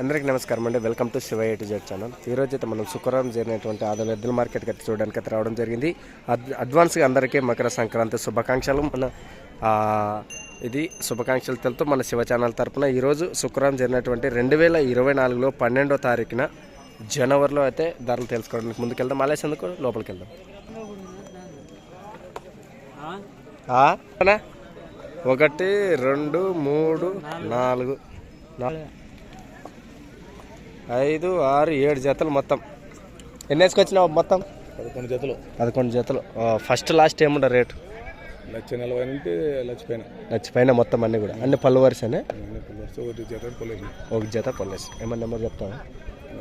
అందరికీ నమస్కారం అండి. Welcome to Shiva eight Z channel ఈరోజు అయితే మనం శుక్రవారం జరిగినటువంటి ఆదాయ ఎద్దుల మార్కెట్కి అయితే చూడడానికి అయితే రావడం జరిగింది. అడ్వాన్స్గా అందరికీ మకర సంక్రాంతి శుభాకాంక్షలు. మన ఇది శుభాకాంక్షలు తెలుతూ మన శివ ఛానల్ తరపున ఈరోజు శుక్రవారం జరిగినటువంటి రెండు వేల ఇరవై నాలుగులో పన్నెండో తారీఖున జనవరిలో అయితే ధరలు తెలుసుకోవడానికి ముందుకెళ్దాం. మలేసి లోపలికి వెళ్దాం. ఒకటి రెండు మూడు నాలుగు. నాలుగు ఐదు ఆరు ఏడు జతలు మొత్తం. ఎన్ని వేసుకొచ్చినావు మొత్తం? పదకొండు జతలు. పదకొండు జతలు. ఫస్ట్ లాస్ట్ ఏముండ రేటు? లక్ష నలభై నుండి లక్ష పైన నచ్చిపోయిన మొత్తం అన్ని కూడా. అన్ని పళ్ళు వరుసనే? ఒకటి జత పొలేసి ఒక జత పళ్ళేసి ఏమన్నా నెంబర్ చెప్తావా?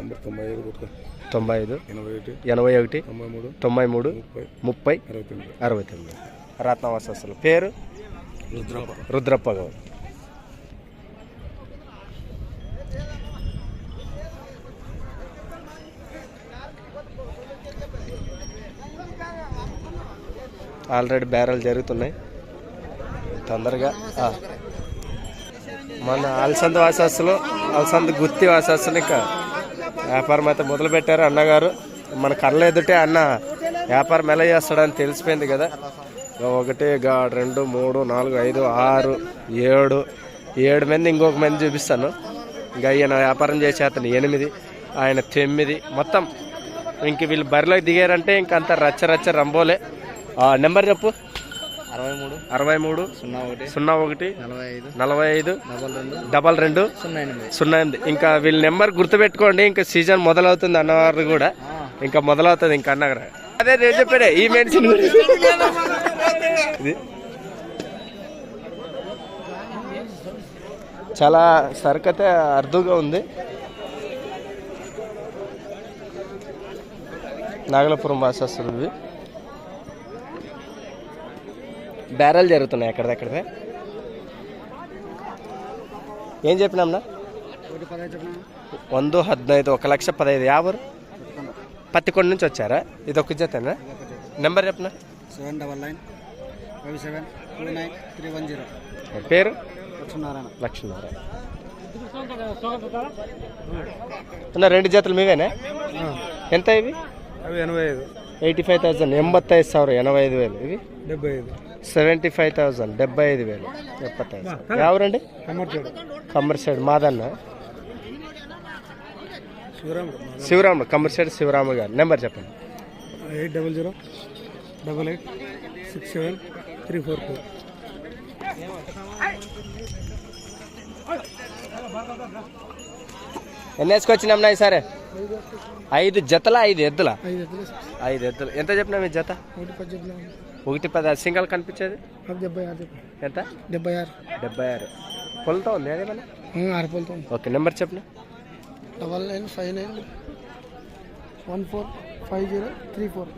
నంబర్ తొంభై ఐదు తొంభై ఐదు ఎనభై ఒకటి ఎనభై ఒకటి తొంభై మూడు తొంభై మూడు ముప్పై అరవై తొమ్మిది. అరవై తొమ్మిది. రత్నవాసస్సులు పేరు? రుద్రప్ప. రుద్రప్ప గౌడ్. ఆల్రెడీ బేరాలు జరుగుతున్నాయి. తొందరగా మన అలసంద వాసాసులు అలసంద గుత్తి వాసాసులు ఇంకా వ్యాపారం అయితే మొదలుపెట్టారు అన్నగారు. మన కళ్ళ ఎదుటే అన్న వ్యాపారం ఎలా చేస్తాడని తెలిసిపోయింది కదా. ఒకటి గా రెండు మూడు నాలుగు ఐదు ఆరు ఏడు. ఏడు మంది ఇంకొక మంది చూపిస్తాను. ఇంకా ఈయన వ్యాపారం చేసే అతను ఎనిమిది ఆయన తొమ్మిది. మొత్తం ఇంక వీళ్ళు బరిలోకి దిగారంటే ఇంక అంత రచ్చ రచ్చ రంబోలే. నెంబర్ చెప్పు. అరవై మూడు. అరవై మూడు. సున్నా ఒకటి. సున్నా ఒకటి. నలభై ఐదు. నలభై ఐదు. డబల్ రెండు. డబల్ రెండు. సున్నా ఎనిమిది. సున్నా ఎనిమిది. ఇంకా వీళ్ళ నెంబర్ గుర్తుపెట్టుకోండి ఇంకా సీజన్ మొదలవుతుంది అన్నవారు కూడా. ఇంకా మొదలవుతుంది ఇంకా అన్నగారు. అదే నేను చెప్పాడే ఈ మెడిసిన్ గురించి. చాలా సరుకైతే అరుదుగా ఉంది. నాగలపురం ఇవి బ్యారల్ జరుగుతున్నాయి ఎక్కడిదక్కడిదే? ఏం చెప్పినాంనా? వంద హద్నైదు ఒక లక్ష పదహైదు యాభై పత్తికొండ నుంచి వచ్చారా? ఇది ఒక జతనా? నెంబర్ చెప్పనా? Seven double nine five seven two nine three one zero. పేరు? లక్ష్మీనారాయణ. లక్ష్మీనారాయణ. రెండు జతలు మీవేనా? ఎంత ఇవి? అవి ఎనభై ఐదు. ఎయిటీ ఫైవ్ థౌసండ్ ఎంబత్తైదు సార్ ఎనభై ఐదు వేలు. ఇవి? డెబ్బై ఐదు. సెవెంటీ ఫైవ్ థౌజండ్ డెబ్బై ఐదు వేలు ఎప్పటి ఎవరండి? కమ్మర్ సైడ్ మాదన్న. శివరాముడు కమ్మర్ సైడ్ గారు. నెంబర్ చెప్పండి. Eight double zero double eight six seven three four two. ఎన్ని వేసుకొచ్చినాం సరే? ఐదు జతల ఐదు ఎద్దుల? ఐదు ఎద్దులు ఎంత చెప్పినా మీ జత? ఒకటి పది సింగల్ కనిపించేది? డెబ్బై ఆరు ఎంత? డెబ్బై ఆరు. డెబ్బై ఆరు. పొలతో ఉంది అదేమన్నా ఆరు పోలుతాం ఓకే నెంబర్ చెప్పిన double nine five nine one four five zero three four.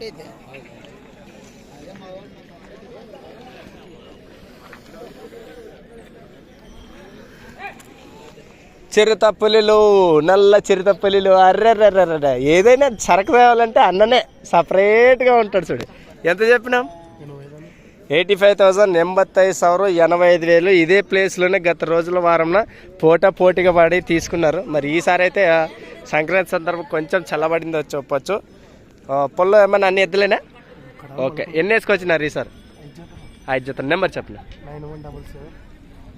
చిరుత చిరుతప్పులు నల్ల చిరుతప్పులు అర్రెర్రెర్రెర్ర. ఏదైనా చరక తేవాలంటే అన్ననే సపరేట్గా ఉంటాడు చూడు. ఎంత చెప్పినాం? ఎయిటీ ఫైవ్ థౌజండ్ ఎంబత్తైదు సవరం ఎనభై ఐదు వేలు. ఇదే ప్లేస్లోనే గత రోజుల వారంన పోటా పోటీగా పడి తీసుకున్నారు. మరి ఈసారి అయితే సంక్రాంతి సందర్భం కొంచెం చల్లబడింది చెప్పచ్చు. పొల్లో ఏమన్నా అన్ని ఎద్దులేనా? ఓకే. ఎన్ని వేసుకొచ్చినారు ఈసారి? ఐదు జత నెంబర్ చెప్పలేదు nine one double seven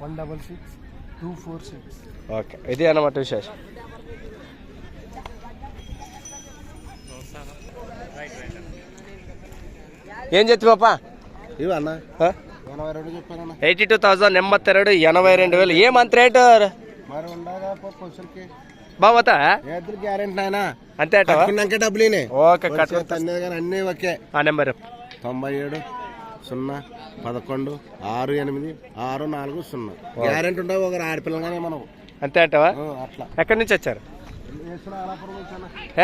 one double six two four six okay. ఇది అన్నమాట విశేషం. ఏం చెప్తి పాప? ఇవి అన్న. ఎనభై రెండు చెప్పానన్న. ఎయిటీ టూ థౌసండ్ ఎంబత్తెరడు ఎనభై రెండు వేలు. రేటు? ఉండగా క్వశ్చన్కి బావతా? ఏద్దరు గ్యారెంటీ నాయన. అంతే డబ్బులేనే. ఓకే అన్నీ ఒకే. ఆ నెంబర్. తొంభై ఏడు. సున్నా పదకొండు ఆరు ఎనిమిది ఆరు నాలుగు సున్నా. గ్యారెంటీ ఉండవు ఒక ఆడపిల్లగానే మనం. అంతే అంటావా? అట్లా. ఎక్కడి నుంచి వచ్చారు.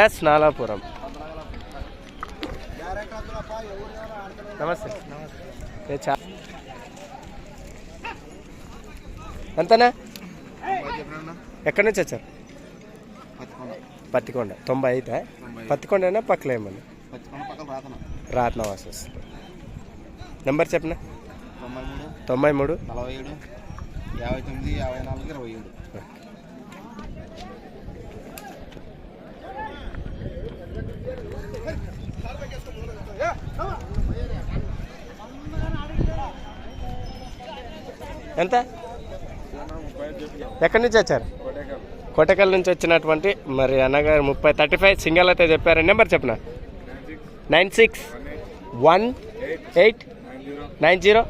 ఎస్ నాలాపురం. నమస్తే. ఎంతనా? ఎక్కడి నుంచి వచ్చారు? పత్తికొండ. తొంభై అయితే పత్తికొండనా పక్కల ఏమన్నా పక్కన పక్కన రాతన రాత్నవాసస్ నెంబర్ చెప్పనా? తొంభై మూడు. నలభై ఏడు. యాభై తొమ్మిది యాభై నాలుగు ఇరవై ఏడు. ఎంత? ఎక్కడి నుంచి వచ్చారు? కోటకల్ నుంచి వచ్చినటువంటి మరి అన్నగారు ముప్పై థర్టీ ఫైవ్ సింగల్ అయితే చెప్పారు. నెంబర్ చెప్పిన? Nine six. One eight. Nine zero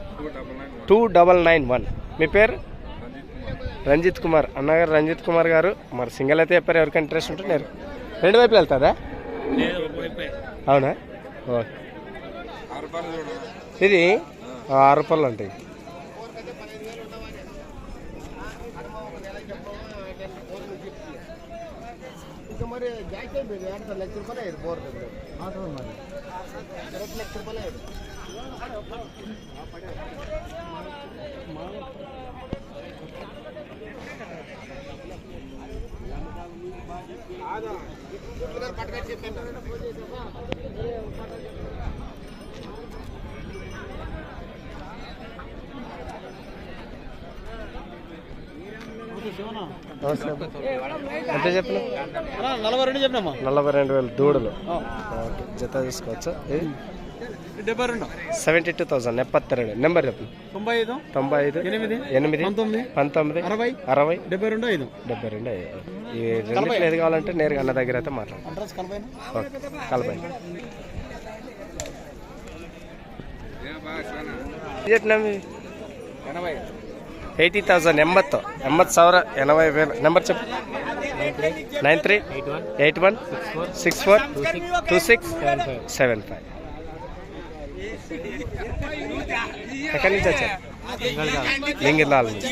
two double nine one. మీ పేరు? రంజిత్ కుమార్. అన్నగారు రంజిత్ కుమార్ గారు. మరి సింగల్ అయితే చెప్పారు ఎవరికి ఇంట్రెస్ట్ ఉంటే నేను రెండు వైపులు వెళ్తుందా అవునా? ఓకే. ఇది ఆరు రూపాయలు ఉంటాయి. మరి జాకెట్ ఎంత చెప్పిన నలభై రెండు చెప్పినమ్మా నలభై రెండు వేలు దూడలు. ఓకే జత తీసుకోవచ్చు డెబ్బై రెండు. Seventy two thousand. ఎప్పత్తి రెండు నెంబర్ చెప్పండి తొంభై ఐదు తొంభై ఐదు ఎనిమిది ఎనిమిది పంతొమ్మిది పంతొమ్మిది అరవై అరవై డెబ్బై రెండు ఐదు. డెబ్బై రెండు ఐదు. ఈ రెండు ఏది కావాలంటే నేరుగా అన్న దగ్గర అయితే మాట్లాడండి ఓకే కలపాయి చెప్పినామి ఎయిటీ థౌసండ్. ఎంబత్తో ఎంబత్ సవర ఎనభై వేల. నెంబర్ చెప్పు. Nine three eight one six four two six seven five. ఎక్కడి నుంచి నుంచి.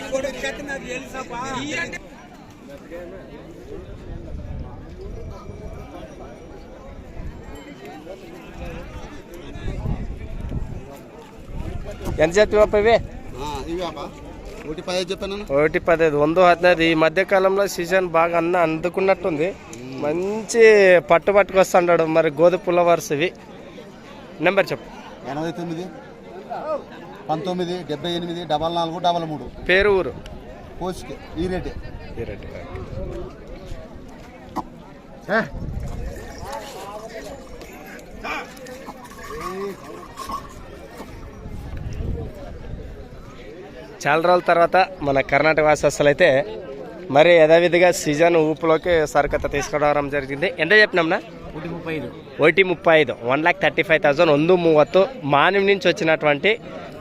ఎంత చెప్పి ఇవే? ఒకటి పదహైదు చెప్పాను ఒకటి పదహైదు వందో హద్నైదు ఈ మధ్య కాలంలో సీజన్ బాగా అన్న అందుకున్నట్టుంది. మంచి పట్టు పట్టుకొస్తాడు మరి గోధుమ పుల్లవర్స్ ఇవి. నెంబర్ చెప్పు. ఎనభై తొమ్మిది పంతొమ్మిది డెబ్బై ఎనిమిది డబల్ నాలుగు డబల్ మూడు. పేరు ఊరు? పోస్ట్కి ఈ రేటే. ఈరెడ్డి. చాలా రోజుల తర్వాత మన కర్ణాటక వాసస్తులు అయితే మరి యథావిధిగా సీజన్ ఊపులోకి సరుకత తీసుకురావడం జరిగింది. ఎంత చెప్పినాంనా ఒకటి ముప్పై ఐదు ఒకటి ముప్పై ఐదు one lakh thirty five thousand ಒಂದು ಮೂವತ್ತು మాన్యం నుంచి వచ్చినటువంటి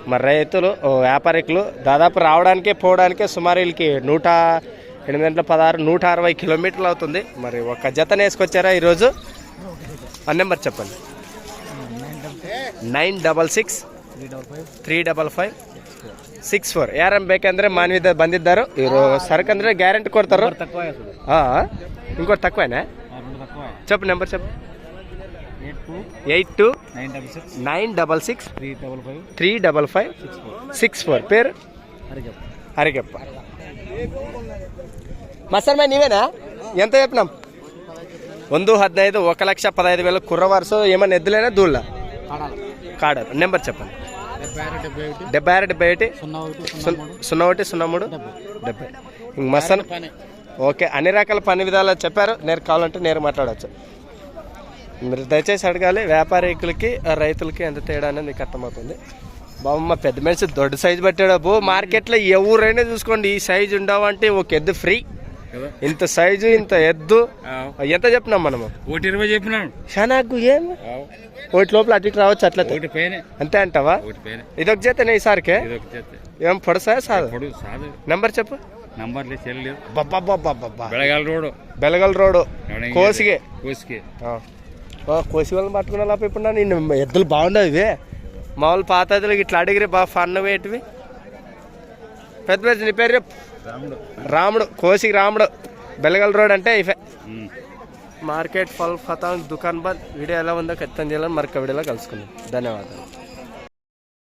మరి రైతులు ఓ వ్యాపారికులు దాదాపు రావడానికి పోవడానికి సుమారు వీళ్ళకి నూట ఎనిమిది గంటల పదహారు నూట అరవై కిలోమీటర్లు అవుతుంది మరి ఒక జతను వేసుకొచ్చారా ఈరోజు ఆ నెంబర్ చెప్పండి nine double six three double five six four ಯಾರನ್ನ ಬೇಕಂದ್ರೆ ಮಾನವಿದ ಬಂದಿದ್ದರು ಇವರು ಸರಕಂದ್ರೆ ಗ್ಯಾರಂಟಿ ಕೊಡ್ತಾರೋ తక్కువ ಹಾಂ ఇంకోటి తక్కువేనా రెండు తక్కువ చెప్పు నెంబర్ చెప్పు eight two eight two nine double six nine double six three double five three double five six four six four పేరు అరే చెప్పు హరిగప్ప మసర్ మ్యాన్ నీవేనా ఎంత చెప్పినాం ಒಂದು ಹದಿನೈದು ఒక లక్ష పదహైదు వేల కుర్రవారసు ఏమన్నా ఎద్దులేనా దూళ్ళ కాడాలి కాడారు నెంబర్ చెప్పండి డెబ్బై ఆరు డెబ్బై ఒకటి డెబ్బై ఆరు డెబ్బై ఒకటి సున్నా ఒకటి సున్నా సున్- మూడు సున్నా ఒకటి సున్నా మూడు డెబ్బై డెబ్బై ఇంక మసన్ పని ఓకే అన్ని రకాల పని విధాలు చెప్పారు. నేరు కావాలంటే నేరు మాట్లాడవచ్చు మీరు దయచేసి అడగాలి వ్యాపారికులకి రైతులకి ఎంత తేడా అనేది మీకు అర్థమవుతుంది. బాబమ్మ పెద్ద మనిషి దొడ్డు సైజు పట్టాడు బో మార్కెట్లో ఎవరైనా చూసుకోండి ఈ సైజు ఉండవంటే ఒక ఎద్దు ఫ్రీ. ఇంత సైజు ఇంత ఎద్దు. ఎంత చెప్పినాం మనము? ఒకటి ఇరవై చెప్పినాను షనాకు ఏం? ఒకటి లోపల అటు ఇటు రావచ్చు అట్లా అంతే అంటావా? ఇదొక చేతనే ఈసారికి? ఏం పొడసా సాదు. నెంబర్ చెప్పు. నంబర్లే బెలగల్ రోడ్ బెలగల రోడ్ కోసిగే కోసిగే కోసి వాళ్ళని పట్టుకునే లోపల ఇప్పుడు నేను ఎద్దులు బాగుండవు ఇవి. మామూలు పాత ఎద్దులకి ఇట్లా అడిగిరి బాగా ఫన్ వేటివి. పెద్ద పెద్ద నీ పేరు రాముడు. రాముడు. కోసి రాముడు. బెలగల రోడ్ అంటే ఇవే. మార్కెట్ ఫల్ ఫతాంగ్ దుకాన్ బంద్. వీడియో ఎలా ఉందో ఖచ్చితంగా చేయాలని మరొక వీడియోలో కలుసుకుందాం. ధన్యవాదాలు.